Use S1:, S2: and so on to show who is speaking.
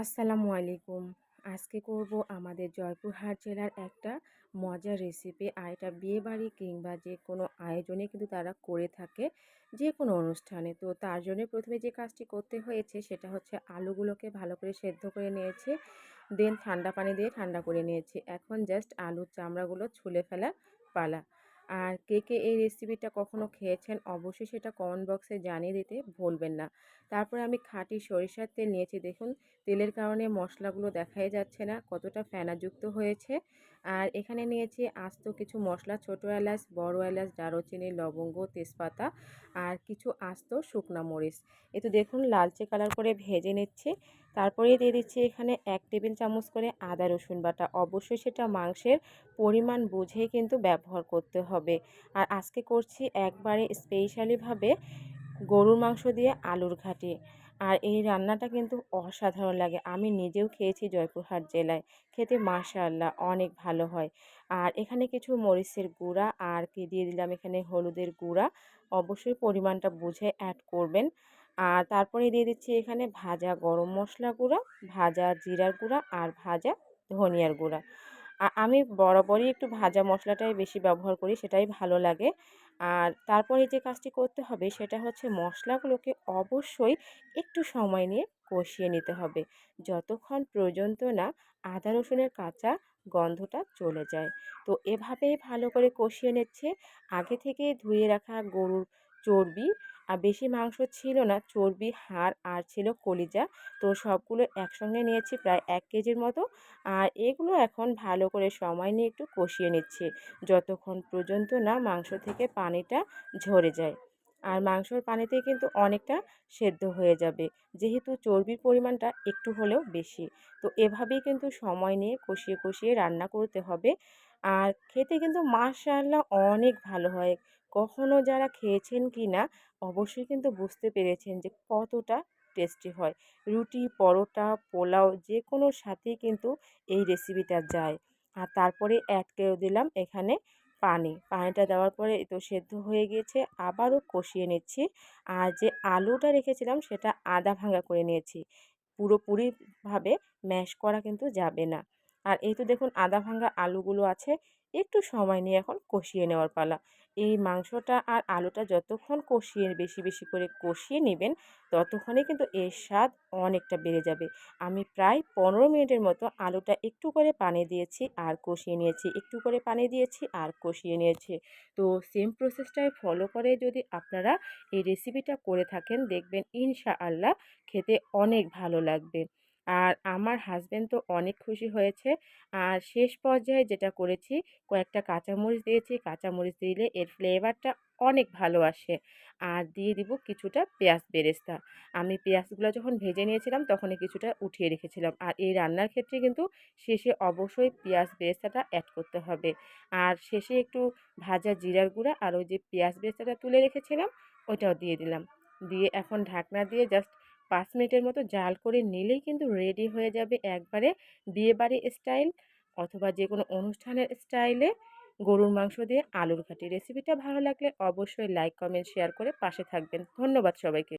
S1: আসসালামু আলাইকুম। আজকে করব আমাদের জয়পুরহাট জেলার একটা মজার রেসিপি আর এটা বিয়েবাড়ি কিংবা যে কোনো আয়োজনে কিন্তু তারা করে থাকে যে কোনো অনুষ্ঠানে। তো তার জন্য প্রথমে যে কাজটি করতে হয়েছে সেটা হচ্ছে আলুগুলোকে ভালো করে সেদ্ধ করে নিয়েছে দেন ঠান্ডা পানি দিয়ে ঠান্ডা করে নিয়েছি। এখন জাস্ট আলুর চামড়াগুলো ছুলে ফেলা পালা। আর কে কে এই রেসিপিটা কখনো খেয়েছেন, অবশ্যই সেটা কমেন্ট বক্সে জানিয়ে দিতে ভুলবেন না। তারপরে আমি খাঁটি সরিষার তেল নিয়েছি। দেখুন, তেলের কারণে মশলাগুলো দেখাই যাচ্ছে না, কতটা ফেনাযুক্ত হয়েছে। আর এখানে নিয়েছি আস্ত কিছু মশলা, ছোটো এলাচ, বড় এলাচ, দারুচিনি, লবঙ্গ, তেজপাতা আর কিছু আস্ত শুকনা মরিচ। এ তো দেখুন, লালচে কালার করে ভেজে নিচ্ছি। তারপরে দিয়ে দিচ্ছি এখানে এক টেবিল চামচ করে আদা, রসুন বাটা। অবশ্যই সেটা মাংসের পরিমাণ বুঝেই কিন্তু ব্যবহার করতে হবে। আর আজকে করছি একবারে স্পেশালিভাবে গরুর মাংস দিয়ে আলুর ঘাটি। আর এই রান্নাটা কিন্তু অসাধারণ লাগে। আমি নিজেও খেয়েছি জয়পুরহাট জেলায়। খেতে মাশাআল্লাহ, অনেক ভালো হয়। আর এখানে কিছু মরিচের গুঁড়া আর কি দিয়ে দিলাম এখানে হলুদের গুঁড়া। অবশ্যই পরিমাণটা বুঝে অ্যাড করবেন। আর তারপরে দিয়ে দিচ্ছি এখানে ভাজা গরম মশলা গুঁড়া, ভাজা জিরার গুঁড়া আর ভাজা ধনিয়ার গুঁড়া। আমি বরাবরই একটু ভাজা মশলাটাই বেশি ব্যবহার করি, সেটাই ভালো লাগে। আর তারপরে যে কাজটি করতে হবে সেটা হচ্ছে মশলাগুলোকে অবশ্যই একটু সময় নিয়ে কষিয়ে নিতে হবে। যতক্ষণ পর্যন্ত না আদা, রসুনের কাঁচা গন্ধটা চলে যায়। তো এভাবেই ভালো করে কষিয়ে নিচ্ছে। আগে থেকে ধুয়ে রাখা গরুর চর্বি আর বেশি মাংস ছিল না, চর্বি, হাড় আর ছিল কলিজা। তো সবগুলো একসঙ্গে নিয়েছি প্রায় এক কেজির মতো। আর এগুলো এখন ভালো করে সময় নিয়ে একটু কষিয়ে নিচ্ছি, যতক্ষণ পর্যন্ত না মাংস থেকে পানিটা ঝরে যায়। আর মাংসর পানিতে কিন্তু অনেকটা সেদ্ধ হয়ে যাবে, যেহেতু চর্বির পরিমাণটা একটু হলেও বেশি। তো এভাবেই কিন্তু সময় নিয়ে কষিয়ে কষিয়ে রান্না করতে হবে। আর খেতে কিন্তু মাশাআল্লাহ অনেক ভালো হয়। কখনো যারা খেয়েছেন কি না অবশ্যই কিন্তু বুঝতে পেরেছেন যে কতটা টেস্টি হয়। রুটি, পরোটা, পোলাও যে কোনো সাথেই কিন্তু এই রেসিপিটা যায়। আর তারপরে অ্যাড করে দিলাম এখানে পানি। পানিটা দেওয়ার পরে তো সেদ্ধ হয়ে গিয়েছে, আবারও কষিয়ে নিচ্ছি। আর যে আলুটা রেখেছিলাম সেটা আদা ভাঙা করে নিয়েছি। পুরোপুরিভাবে ম্যাশ করা কিন্তু যাবে না। আর এই তো দেখুন আদা ভাঙ্গা আলুগুলো আছে, একটু সময় নিয়ে এখন কষিয়ে নেওয়ার পালা। এই মাংসটা আর আলুটা যতক্ষণ কষিয়ে বেশি বেশি করে কষিয়ে নেবেন, ততক্ষণে কিন্তু এর স্বাদ অনেকটা বেড়ে যাবে। আমি প্রায় পনেরো মিনিটের মতো আলুটা একটু করে পানি দিয়েছি আর কষিয়ে নিয়েছি, একটু করে পানি দিয়েছি আর কষিয়ে নিয়েছি। তো সেম প্রসেসটাই ফলো করে যদি আপনারা এই রেসিপিটা করে থাকেন, দেখবেন ইনশাআল্লাহ খেতে অনেক ভালো লাগবে। আর আমার হাজব্যান্ড তো অনেক খুশি হয়েছে। আর শেষ পর্যায়ে যেটা করেছি, কয়েকটা কাঁচামরিচ দিয়েছি। কাঁচামরিচ দিলে এর ফ্লেভারটা অনেক ভালো আসে। আর দিয়ে দিব কিছুটা পেঁয়াজ বেরেস্তা। আমি পেঁয়াজগুলো যখন ভেজে নিয়েছিলাম, তখনই কিছুটা উঠিয়ে রেখেছিলাম। আর এই রান্নার ক্ষেত্রে কিন্তু শেষে অবশ্যই পেঁয়াজ বেরেস্তাটা অ্যাড করতে হবে। আর শেষে একটু ভাজা জিরার গুঁড়া আর ওই যে পেঁয়াজ বেরেস্তাটা তুলে রেখেছিলাম, ওইটাও দিয়ে দিলাম। দিয়ে এখন ঢাকনা দিয়ে জাস্ট পাঁচ মিনিটের মতো জাল করে নিলেই কিন্তু রেডি হয়ে যাবে একবারে বিয়েবাড়ি স্টাইল অথবা যে কোনো অনুষ্ঠানের স্টাইলে গরুর মাংস দিয়ে আলুর ঘাটি রেসিপিটা ভালো লাগলে অবশ্যই লাইক, কমেন্ট, শেয়ার করে পাশে থাকবেন। ধন্যবাদ সবাইকে।